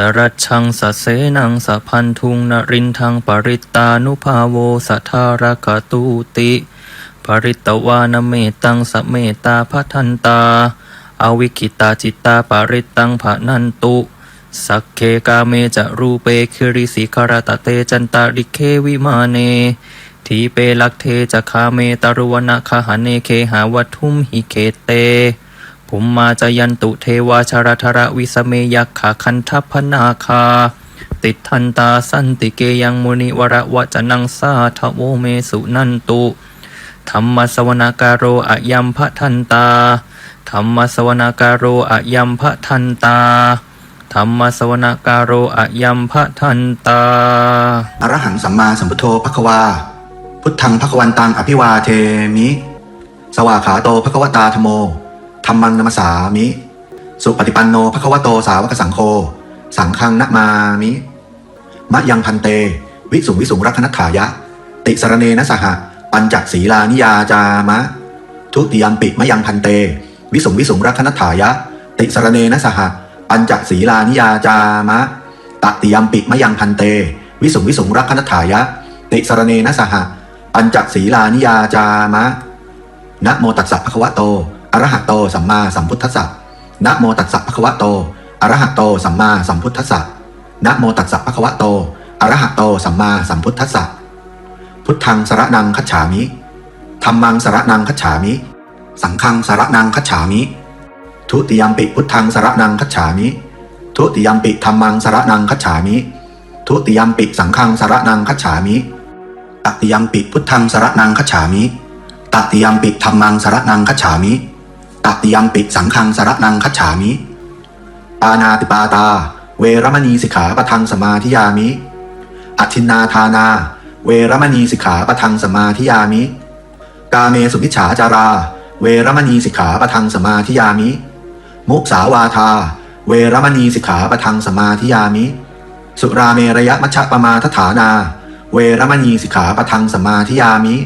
สรัชชังสะเสนังสะพันทุงนรินทังปริตตานุภาโวสัทธารกตูติปริตตวานเมตังสเมตาพัทันตา อวิคิตาจิตตาปริตตังภะนันตุสักเคกาเมจะรูเปคิริสิคารตะเตจันตาริเควิมาเน ทีเปลักเทจะคาเมตารุวนาคาหาเนเคหาวัตุมหิเคเต ภุมมาจยันตุเทวาชารทระวิสเมยักขาคันทัพพนาคา ติดทันตาสันติเกยังมุนิวระวจนังสาทโวเมสุนันตุธรรมสวนาการโรอะยัมพะทันตาธรรมสวนาการโรอะยัมพะทันตาธรรมสวนาการโรอะยัมพะทันตา อรหังสัมมาสัมพุทโธภควา พุทธังภควันตังอภิวาเทมิ สวาขาโตภควตาธโม ธรรมังนมสสามิ สุปฏิปันโนภควโตสาวกสังโฆสังฆังนะมามิ มะยังพันเต วิสุงวิสุงรักนัตถายะ ติสรเนนะสหะ ปัญจศีลานิยาจามะ ทุติยมปิมะยังพันเต วิสุงวิสุงรักนัตถายะ ติสรเนนะสหะ ปัญจศีลานิยาจามะตติยมปิมะยังพันเต วิสุงวิสุงรักนัตถายะ ติสรเนนะสหะ ปัญจศีลานิยาจามะนะโมตัสสะภะคะวะโต อระหะโตสัมมาสัมพุทธัสสะนะโมตัสสะภะคะวะโตอระหะโตสัมมาสัมพุทธัสสะนะโมตัสสะภะคะวะโตอระหะโตสัมมาสัมพุทธัสสะพุทธังสระนังคัจฉามิธัมมังสระนังคัจฉามิ สังฆังสระนังคัจฉามิ ทุติยมปิพุทธังสระนังคัจฉามิ ทุติยมปิธัมมังสระนังคัจฉามิ ทุติยมปิสังฆังสระนังคัจฉามิตติยมปิพุทธังสระนังคัจฉามิตติยมปิธัมมังสระนังคัจฉามิ ตติยมปิสังฆังสารนังคัจฉามิ ปานาติปาตา เวรมณีสิกขาปะทังสมาธิยามิอทินนาทานา เวรมณีสิกขาปะทังสมาธิยามิ กาเมสุมิฉาจารา เวรมณีสิกขาปะทังสมาธิยามิ มุสาวาทา เวรมณีสิกขาปะทังสมาธิยามิ สุราเมระยะมัชฌะปมาทฐานา เวรมณีสิกขาปะทังสมาธิยามิ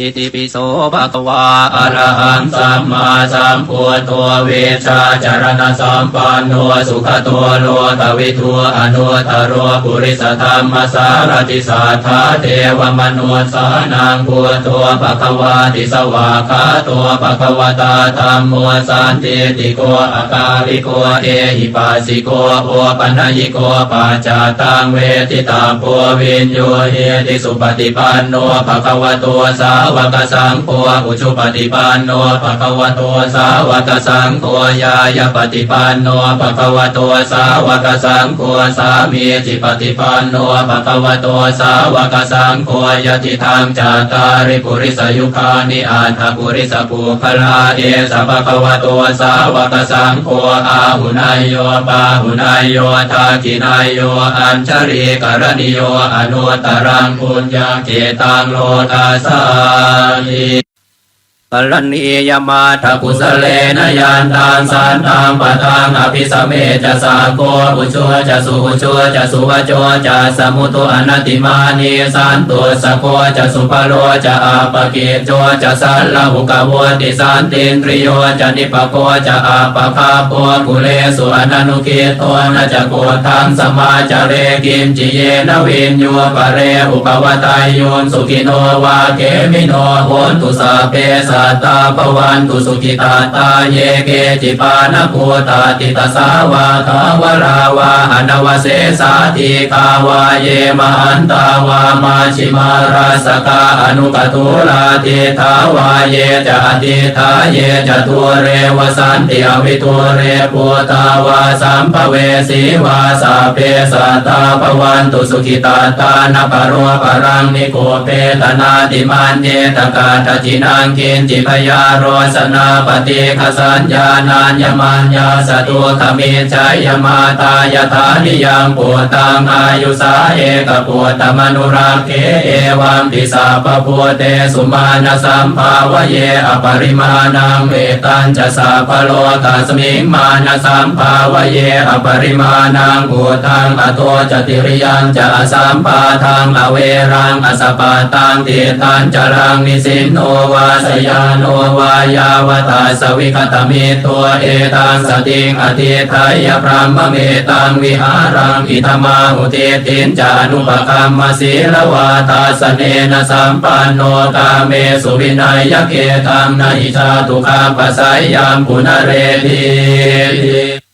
อิติปิโสภะคะวาอะระหังสัมมาสัมพุทโธเวชาจารณสัมปันโนสุขโตโลกวิทูอนุตรโรปุริสธรรมสารติสัทธาเทวมนุสานังพุทโธภะคะวาติสวาคาโตภะคะวตาธรรมโมสันติติโกอากาลิโกเอหิปัสสิโกโอปัญญิโกปัจจตังเวทิตาโพวินโยเฮติสุปฏิปันโนภะคะวะโตสาวกสังโฆอุชุปฏิปันโนภะคะวะโตสาวกสังโฆยายปฏิปันโนภะคะวะโตสาวกสังโฆสามีจิปฏิปันโนภะคะวะโตสาวกสังโฆยติธรรมจาตาริปุริสยุคานิอันทปุริสภูพลาเอสภะคะวะโตสาวกสังโฆอาหุนายโยปาหุนายโยทากินายโยอัญชริกรณิโยอนุตตรังปุญญาเกตังโลกาสามิ ปรณียมาทักุสเลนยันตังสันตังปะทังอภิสเมจะสาโกอุชัวจะสุอุชัวจะสุวโจจะสมุตุอนัตติมานีสันตุสโกจะสุปโลจะอาปะเกโจจะสัลลหุกะวติสันตินทริโยจะนิปโกจะอาปะคาโปกุเลสุอนันุเกโตนะจะโกทังสมาจาเรกิมจิเยนวินโยปะเรอุปวตายโยนสุขิโนวาเกมิโนโหตุสาเปสตตาภวันตุสุขิตาตาเยเกจิปานภูตาติตสาวาคาวราวาอนวเสสาติกาวาเยมหันตาวามาชิมาราสกาอนุกตุลาติทาวาเยจะติทาเยจะตัวเรวสันติอวิตัวเรปุตาวาสัมภเวสีวาสาเปสัตตาภวันตุสุขิตาตานปโรปรังนิโกเปตนาติมันเยตกาตจินังกินจิพยาโรสนาปฏิคสัญญาณัญญมัญญาสตุขมิจายมาตายธานิยังปุตังอายุสาเอกปุตมนุราเคเอวัมปิสาปพุเตสุมาณสัมภาวเยอปริมาณังเวตัญจะสาพโลกัสมิงมาณสัมภาวเยอปริมาณังปุตังอโตจติริยังจะสัมปาทังอเวรังอสปาตังเทตันจรังนิสินโนวาสยาาโนวายาวตาสวิคตมิตัวเอตังสติงอธิทายพรามเมตังวิหารังอิธมาหุเตตินจานุปกรรมศีลวาตาสเนนะสัมปันโนกาเมสุวินัยเกตังนาอิชาตุคาปสัยยามปุณเรติ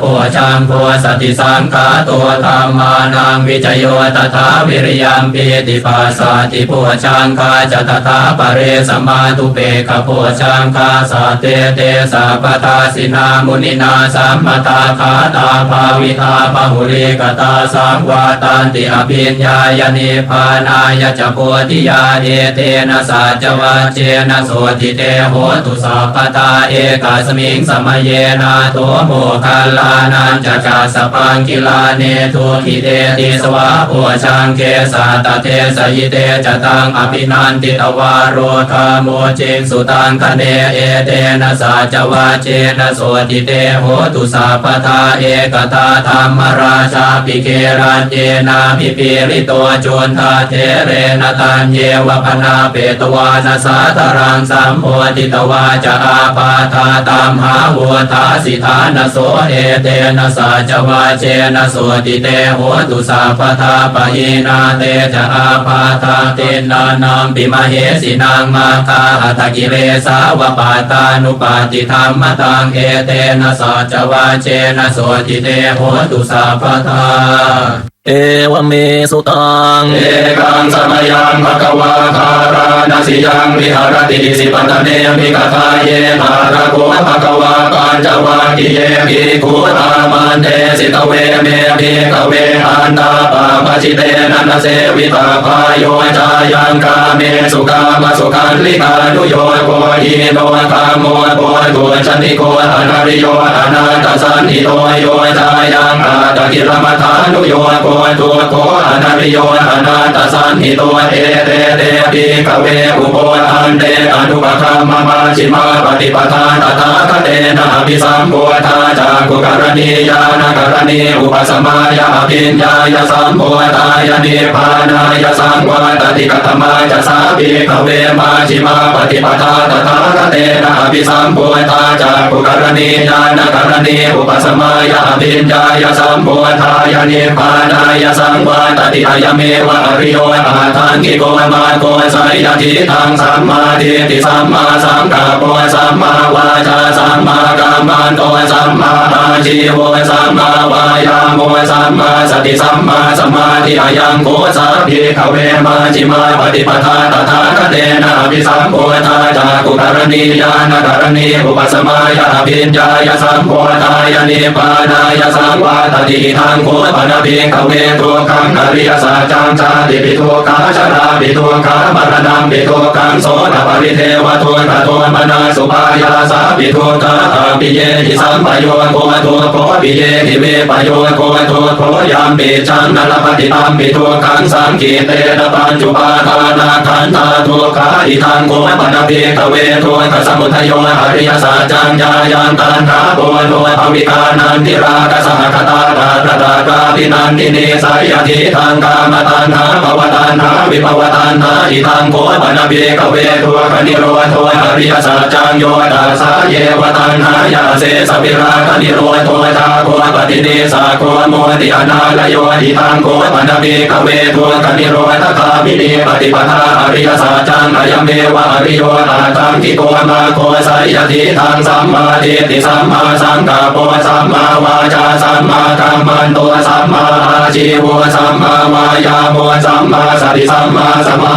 โอชังโพสติสังกาตัวธรรมานังวิจโยตถาวิริยัมปีติปัสสาติโพชังคาจตถาปเรสมมาตุเปกโพชังคาสาเตเตสัพพทาสินามุนินาสัมมตาคาตาภาวิทาปหุริกตาสังวาตันติอภิญญายนิพานายจโพธิยาเอเตนะสัจวัเจนะโสติเตโหตุสัพพตาเอกาสมิงสมเยนาโตโมคัลลานันจะกาสปังกิลาเนทุขิเตติสวะโพชังเกสาตเตสยิเตจตังอภินันติตวารโรธาโมจิงสุตังคเนเอเตนะสัจวัจเจนะโสติเตโหตุสัพพทาเอกตาธรรมราชาปิเกรันเยนาพิปิริโตจุนทาเทเรนตันเยวพนาเปตวานาสาตรังสัมโพธิตวาจะอาปาทาตามหาวัวทาสิทานโสเอเตนะสาจวาเจนะโสติเตโหตุสาพทาปะหินาเตจะอาปาทาเตนานามปิมาเหสินางมาคาอัตกิเลสาวปาตานุปาติธรรมตังเอเตนะสาจวาเจนะโสติเตโหตุสัพพทา เอวเมสุตัง เอกังสมยังภควาคารานาสิยังวิหารติสิปัตเนมิกทาเยมาระโกภควาปัญจวัคคีเยภิกขุตามันเตสิตเวเมภิกเวอันตาปาปชิเตนันเสวิตาพายโยจายังกาเมสุกามสุขันลิกานุโยโกหิโนกามโมโกตุชันติโกอนาริโยอนาตสันติโตโยจายังอาตกิรมัทานุโยโกตุโกอนาริโยอนาตสันติโตเอเตเตปิกเวอุโปอันเตอนุปคัมมมาชิมาปฏิปทาตถาคเตนะภิสัมโพธาจากุกรณียานกรณีอุปสมายาปิญญายสัมโพธายนิพานายสังวาตติกตมาจะสาภิกเวมาชิมาปฏิปทาตถาคเตนะภิสัมโพธาจากุกรณียานกรณีอุปสมายาปิญญายสัมโพธายนิพานาายสังวาตติอายเมวะอริโยอาทังกิโกมาโกสัยยทิทังสัมมาทิฏฐิสัมมาสังกัปปะสัมมาวาจาสัมมากัมมันโตสัมมาอาชีวสัมมาวายาโมสัมมาสติสัมมาสมาธิอายังโกสัพพิขเวมาจิมาปฏิปทาตถาคเตนะภิสัมโพธาจากุกรณียานกรณีอุปสมายาปิญญายสัมโพธายนิพพานายสังวาตติทางโคปนภิขเวทุกขังอริยสัจจังชาติปิทุกาชราปิทุกขามรณังปิทุกังโสตปริเทวทุกขโทมนาสุภายาสาปิทุกาตาปิเยหิสัมปโยโกทุโคปิเยหิเวปโยโกทุโคยามปิจังนรปฏิตัมปิทุกังสังกีเตนะปัญจุปาทานาขันธาทุกขาอิทังโกปนภิขเวทุกสมุทัยโยอริยสัจจังญายังตันหาโกโนภวิกานันทิรากสหคตาตาตากาพินันติเนสายทิทางกามตันหาภวตันหาวิภวตันหาอิทังโกปนภิขเวทุกขนิโรธอริยสัจจังโยตัสสะเยวตันหายาเสสปิราคนิโรธทาโกปฏิเนสาโกโมติอนาลโยอิทังโกปนภิขเวทุกขนิโรธคามิเนปฏิปทาอริยสัจจังอายเมวะอริโยอาตังกิโกมาโคสายทิทางสัมมาทิฏฐิสัมมาสังกัปปะสัมมาวาจาสัมมากัมมันโตสัมมาอาชีวะสัมมาวายาโมสัมมาสติสัมมาสมา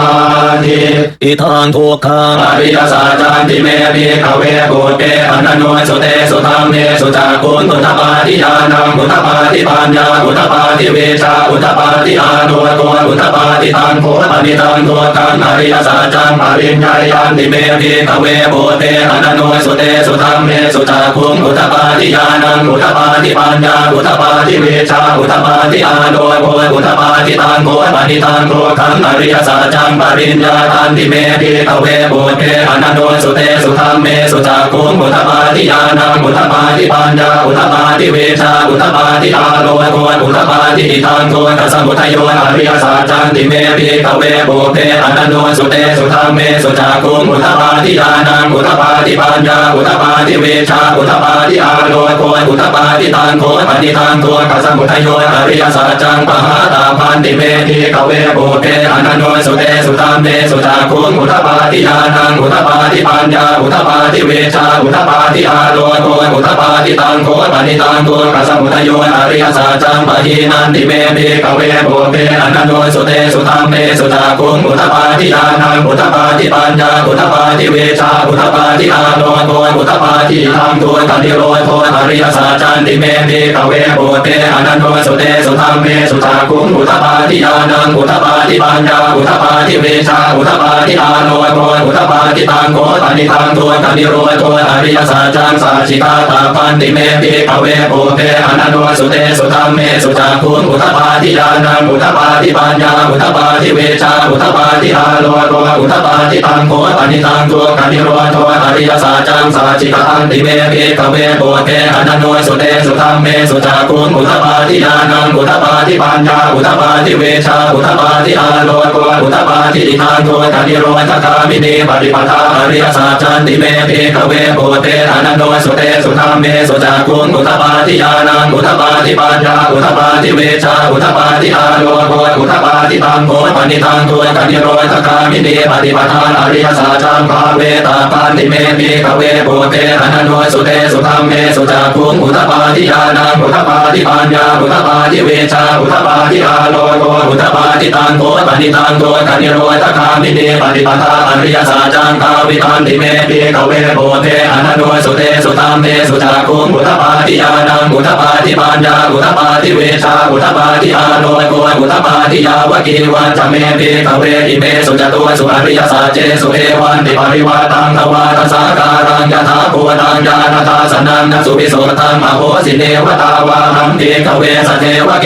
ธิอิทางทุกขังอริยสัจจันติเมภิกขเวปุเตอนันโนสุเตสุธรรมเมสุจักขุนพุทธปาทิญาณังพุทธปาทิปัญญาพุทธปาทิเวชาพุทธปาทิอาโนโกพุทธปาทิตังโคปนิตังโทกังอริยสัจจังปริญญายันติเมภิกขเวปุเตอนันโนสุเตสุธรรมเมสุจักขุนพุทธปาทิญาณังพุทธปาทิปัญญาพุทธปาทิเวชาพุทธปาทิอาโดยโพยอุตปาทิตังโคปฏิตังโคขังอริยสัจจังปริญญาตันติเมพิกเวโบเทอนันโดสุเตสุธรรมเมสุจักขุงอุตปาทิยานังอุตปาทิปัญญาอุตปาทิเวชาอุตปาทิอาโลโกอุตปาทิอิทังโกกัสสมุทโยอริยสัจจังติเมพิกเวโบเทอนันโดสุเตสุธรรมเมสุจักขุงอุตปาทิยานังอุตปาทิปัญญาอุตปาทิเวชาอุตปาทิอาโลโกอุตปาทิตังโกปฏิตังโกกัสสมุทโยอริยสัจจังปะหาตาพันติเมพิกเวโบเทอนันโดสุเตสุธรรมเมสุจักขุงอุตปาทิยานังอุตปาทิปัญญาอุตปาทิเวชาอุตปาทิอาโลโกอุตปาทิตังโกปฏิตังโกกัสมุทัยโยอริยสัจจังปะหินันติเมพิกเวโบเทอนันโดสุเตสุธรรมเมสุจักขุงอุตปาทิยานังอุตปาทิปัญญาอุตปาทิเวชาอุตปาทิอาโลโกอุตปาทิตังโกกันิโรโทอริยสัจจันติเมพิกเวโบเทอนันโดสุเตสุธรรมเมสุจักขุงอุตปาทิยานังอุตปาทิปัญญาอุตปาทิเวชาอุตปาทิอาโลโกอุตปาทิตังโกกันิตังโกกันิโรโทอริยสัจจังสัจจิกาตาปันติเมพิกเวโบเทอนันโดสุเตสุธรรมเมสุจักขุงอุตปาทิยานังอุตปาทิปัญญาอุตปาทิเวชาอุตปาทิอาโลโกอุตปาทิตังโกกันิตังโกกันิโรโทอริยสัจจังสัจจิกาติเมพิกเวโบเทอนันโดสุเตสุธรรมเมสุจักขุงอุตปาทิยานังอุตปาาทิปัญญาอุตปาทิเวชาอุตปาทิอาโลโกอุตปาทิตังโกกันิโรธคามิเนปฏิปทาอริยสัจจันติเมพิกเวโบเทอนันโดสุเตสุธรรมเมสุจักุงอุตปาทิยานังอุตปาทิปัญญาอุตปาทิเวชาอุตปาทิอาโลโกอุตปาทิตังโกปณิตังโกกันิโรธคามิเนปฏิปทาอริยสัจจังภาเวตาปันติเมพิกเวโบเทอนันโดสุเตสุธรรมเมสุจักุงอุตปาทิยานังอุตปาทิปัญญาอุตปาทิเวชาอุตปาทิอาโลโกอุตปาทิตังโกปณิตังโกกันิโรธคามิเนปฏิปทาอริยสัจจังภาวิตันติเมพิกเวโบเทอนันโดสุเตสุธรรมเมสุจักขุงอุตปาทิยานังอุตปาทิปัญญาอุตปาทิเวชาอุตปาทิอาโลโกอุตปาทิยาวกีวันจเมพิกเวอิเมสุจตุสุอริยสัจเจสุเอวันติปริวาตังทวาทสาการังยถาภูตังญาณทาสนังนสุปิโสตังมโหสิเนวตาวาหังเทกเวสเทวเก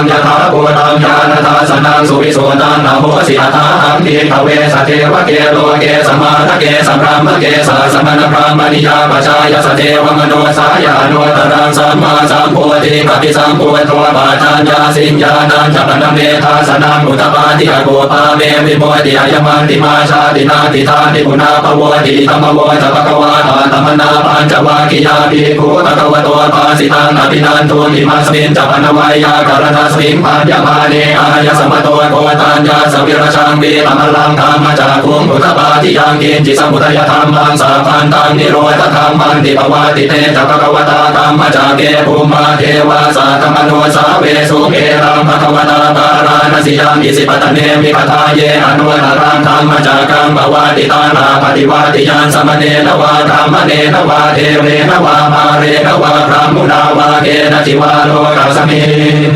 ังสัมมาสัมโพธิอภิสัมโพธโปาจัญญาสิงยโตจะโคเมพิกเวอิเมสุจตุสุอริยสัจเจสุเอวันติปริวาตังทวาทสาการังยถาภูตังญาณทาสนังสุปิโสตังนโมสิหตาหังเทกเวสเทวเกโลเกสมาระเกสัมพรามเกสาสมณพรามณิยาปชายสเทวมโนสายานุตรังสัมมาสัมโพธิปฏิสัมโพธวปาจัญญาสิญญาณังจัปนเมธาสนังอุตปาทิอโกปาเมวิโมติอายมันติมาชาตินาติทานิปุนาปวติธรรมวจะปะกวาทาธรรมนาปัญจวากิยาภิกขุปะกวะโตปาสิตังอภินันโทติมาสมินจัปนวายาการณาสมิงปัญญาภาเนอายสมโตโกตัญญาสวิรชังเวอมลังธรรมจักขุงอุตปาทิยังกินจิสมุทัยธรรมังสาพันตังนิโรธธรรมันติปวาติเตจะปะกวตาธรรมจักเกภูมาเทวาสาธรรมโนสาเวสุเกรังภควตาการานสิยังอิสิปตเนมิคทาเยอนุตรังธรรมจักกังปวาติตานาปฏิวาติยันสมเนนวาธรรมเนนวาเทเวนวามาเรนวาพระมุนาวาเกนจิวาโลกัสมิ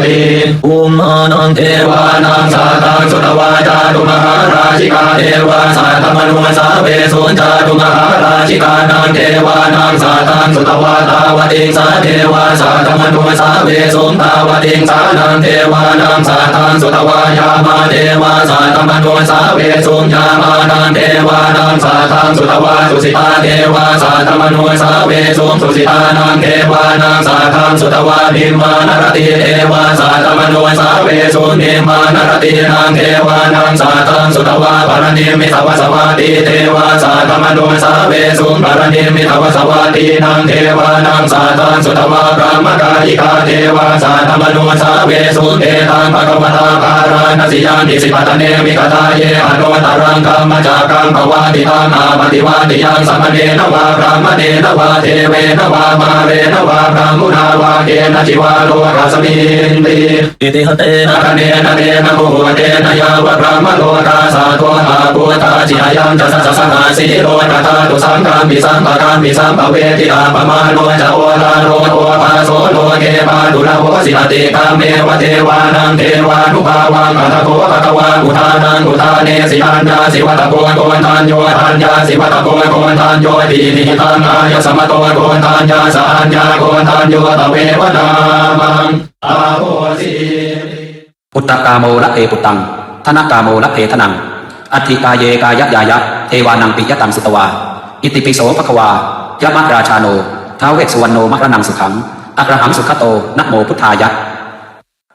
ติอุมานังเทวานังสาตังสุตวาจาตุมหาราชิกาเทวาสาธรรมนุสาเวสุนจาตุมหาราชิกานังเทวานังสาตังสุตวาตาวติงสาเทวาสาธรรมนุสาเวสุนตาวติงสานังเทวานังสาตังสุตวายามาเทวาสาธรรมนุสาเวสุนยามานังเทวานังสาตังสุตวาสุสิตาเทวาสาธรรมนุสาเวสุนสุสิตานังเทวานังสาตังสุตวานิมานรติเทวาสาธรรมนุสาเวสุนิมานรตินังเทวานังสาตังสุตวาปรณิมิตวสวาติเทวาสาธรรมนุสาเวสุปรณิมิตวสวาตินังเทวานังสาตังสุตวาพระมกายิกาเทวาสาธรรมนุสาเวสุเทตังภะควตาการานสิยังติสิปัตเนมิกตาเยอนุตรังกัมมจักังภวาติตังอาปฏิวาติยังสัมเนนวาพระมเนนวาเทเวนวามาเรนวาพระมุนาวาเกนจิวาโลกัสมินติอิติหเตเนนะนะเนนะเนนะโมเตนะยาวะพระมโลกาสาโทอา ภูตาจิอายังจะสัสสะนาสีโรกตาตุสังฆามิสัมปะการมิสัมปะเวทิตาปะมาโลจะโอลาโลโอปาโสโลเกปาดุลาโหสิอติกาเมวเทวานังเทวานุภาวังอัตโกภะคะวะอุทานังอุทาเนสิอัญญาสิวัตโกโกนทันโยอัญญาสิวัตโกโกนทันโยทีนิทังอายสมโตโกนทันญาสัญญาโกนทันโยตเววนามังอาโหสิพุทธกาโมละเอปุตังธนกาโมละเอทนัง อัติกาเยกายะยายะเทวานังปิยตังสุตวา อิติปิโสภควายะมะราชาโนท้าวเวสสุวรรณโนมัรนังสุขังอักรหังสุขโตนะโมพุทธายะ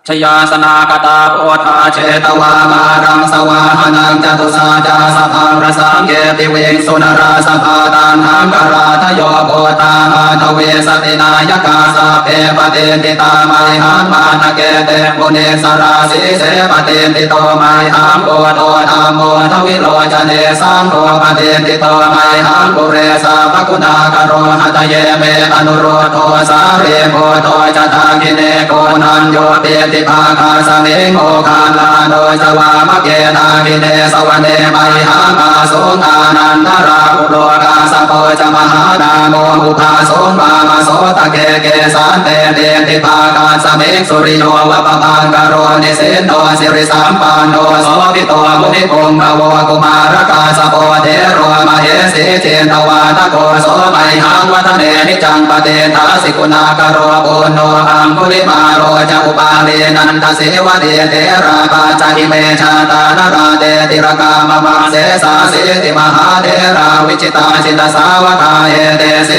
ชยาสนากตาโพธาเชตวามารังสวาหนังจตุสาจาสพังระสังเกติเวงสุนราสภาตังหังกราทโยโพตาหาทเวสตินายกาสาเพปเตติตาไมหังมานเกเตมุเนสราสีเสปเตติโตไมหังโพโตธรรมโมทวิโรจเนสังโฆปเตติโตไมหังปุเรสาภกุณากโรหตเยเมอนุโรโทสาเรโพโตจตากิเนโกนันโยเปติภาคาสเมโมคาลาโนจวามะเกนากิเนสวเนไมหังอาสุอานันตราภุโลกาสโพจมหานา โมอุทาโสงบามาโสตะเกเกสันเตเตติภาคารสเมกสุริโยวัปพังกโรนิเสนโนสิริสัมปันโนโสภิโตมุนิพงภวกุมารกาสโพเทโรมาเหสีเจนตวาตโกโสไมหังวัฒเนนิจังปเตทาสิกุณากโรปุโนอังคุลิมาโรจะอุปาเลนันทเสวะเดเทราปาจานิเมชาตานราเดติรกามมาเสสาเสติมหาเทราวิจิตาจิตสาวกาเยเตเส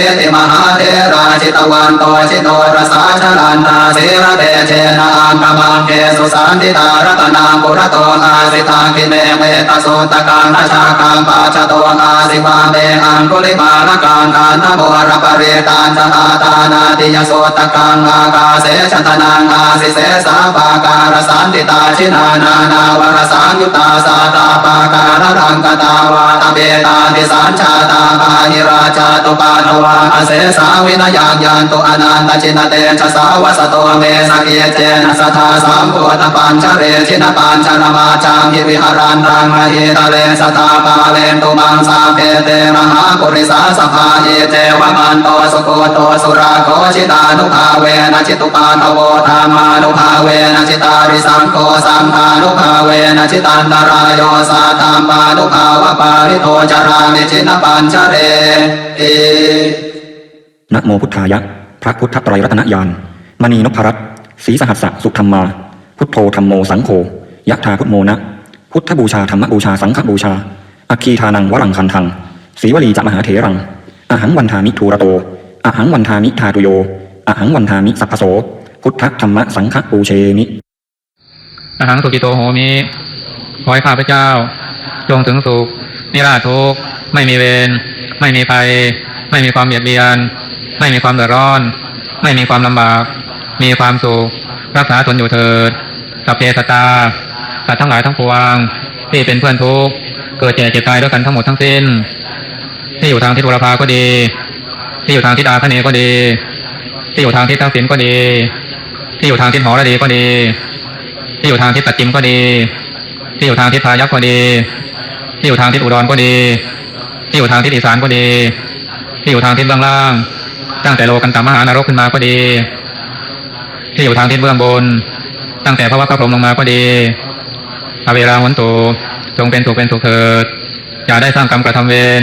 ติมหาชิตวันโตจิตโตรสาชลันนาเสระเดเชนะอังกมังเกสุสันติตารตนาปุระโตอาสิตาคิเมเมตโสตกังนาชาคังปาชโตอาสิวาเมอังคุลิมาลกังกานโมรปเรตานจตาตานาติยโสตกังอากาเสชตนังอาสิเสสาปาการสันติตาชินานานาวรสังยุตตาสาตาปาการรังกตาวาตเบตาติสัญชาตาปาหิราชาตุปานวาอเสสาวินยงยันตุอนันตชินเตชะสาวสโตเมสกเกเจนะสัทธาสัมพุทธปัญชเรชินปัญชนมาจังหิวิหารันตังมหิตะเลสตาปาเลนตุมังสาเพเตมหาปุริสาสภาเยเจวมันโตสุโกโตสุราโคชิตานุภาเวนะจิตุปาทโวธามานุภาเวนะจิตาริสังโฆสังฆานุภาเวนะจิตันตรายโยสาธรรมานุภาวะปาริโตจารามิจินปัญชเรเอ นะโมพุทธายะ พระพุทธไตรรัตนญาณมณีนพรัตศรีสหัสสะสุธรรมา พุทโธธรรมโมสังโฆยะธาพุทโมนะ พุทธบูชาธรรมบูชาสังฆบูชาอัคีทานังวรังคันทังศรีวลีจะมหาเถรัง อหังวันทามิทูระโต อหังวันทามิทาตุโย อหังวันทามิสัพพโส พุทธธรรมสังฆปูเชมิอหังสุกิโตโหมิขอให้ข้าพเจ้า จงถึงสุขนิราชทุกข์ไม่มีเวร ไม่มีภัย ไม่มีความเบียดเบียน ไม่มีความเดือดร้อน ไม่มีความลำบาก มีความสุขรักษาตนอยู่เถิดสัพเพสตาสัตว์ทั้งหลายทั้งปวงที่เป็นเพื่อนทุกข์เกิดแก่เจ็บตายด้วยกันทั้งหมดทั้งสิ้น ที่อยู่ทางทิศบุรพาก็ดี ที่อยู่ทางทิศอาคเนก็ดี ที่อยู่ทางทิศทักษิณก็ดี ที่อยู่ทางทิศหอระดีก็ดี ที่อยู่ทางทิศปัจจิมก็ดี ที่อยู่ทางทิศพายัพก็ดี ที่อยู่ทางทิศอุดรก็ดี ที่อยู่ทางทิศอีสานก็ดี ที่อยู่ทางทิศล่าง ตั้งแต่โลกันตามหานรกขึ้นมาก็ดี ที่อยู่ทางทิศเบื้องบน ตั้งแต่พระวักพระพรหมลงมาก็ดีอเวราวันตุจงเป็นสุขเป็นสุขเถิด อย่าได้สร้างกรรมกระทำเวร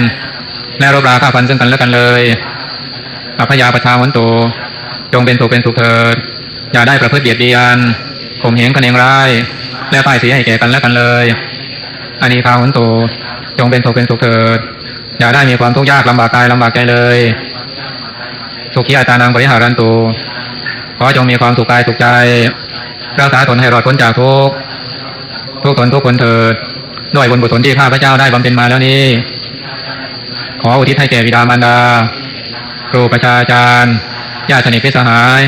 และรบราฆ่าฟันซึ่งกันและกันเลยอภยาประชาวันตุจงเป็นสุขเป็นสุขเถิด อย่าได้ประพฤติเบียดเบียนข่มเหงกันเองร้าย และป้ายสีให้แก่กันและกันเลยอันนี้พาหุนตูจงเป็นสุขเป็นสุขเถิด อย่าได้มีความทุกข์ยากลำบากกายลำบากใจเลย สุขีอาตานังบริหารันตูขอจงมีความสุขกายสุขใจรักษาตนให้รอดพ้นจากทุกทุกตนทุกคนเถิดด้วยบุญกุศลที่ข้าพเจ้าได้บำเพ็ญมาแล้วนี้ ขออุทิศให้แก่บิดามารดา ครูประชาจารย์ญาติสนิทพิสหาย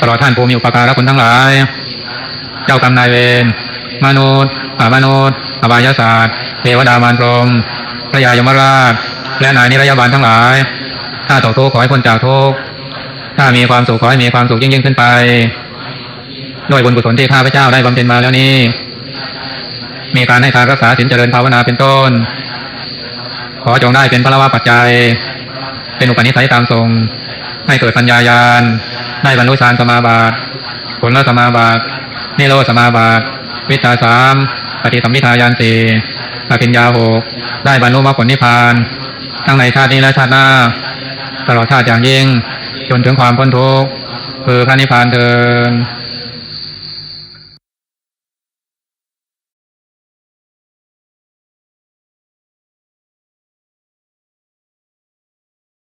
ตลอดท่านผู้มีอุปการะคุณทั้งหลาย เจ้ากรรมนายเวรมนุษย์อามนุษย์อบายศาสตร์เทวดามารพรมพระยายมราช และนายนิรยาบาลทั้งหลายาตกทุกข์ขอให้พ้นจากทุกข์ถ้ามีความสุขขอให้มีความสุขยิ่งยิ่งขึ้นไปด้วยบุญกุศลที่ข้าพเจ้าได้บำเพ็ญมาแล้วนี้ มีการให้ทานรักษาศีลเจริญภาวนาเป็นต้น ขอจงได้เป็นพระวะปัจจัย เป็นอุปนิสัยตามทรง ให้เกิดปัญญายาณได้บรรลุฌานสมาบัติผผละสมาบัตินิโรธสมาบัติวิชาสามปฏิสัมพิทายานสี่อภิญญาหกได้บรรลุมรรคผลนิพพาน ทั้งในชาตินี้และชาติหน้า ตลอดชาติอย่างยิ่ง จนถึงความพ้นทุกข์คือพระนิพพานเทิน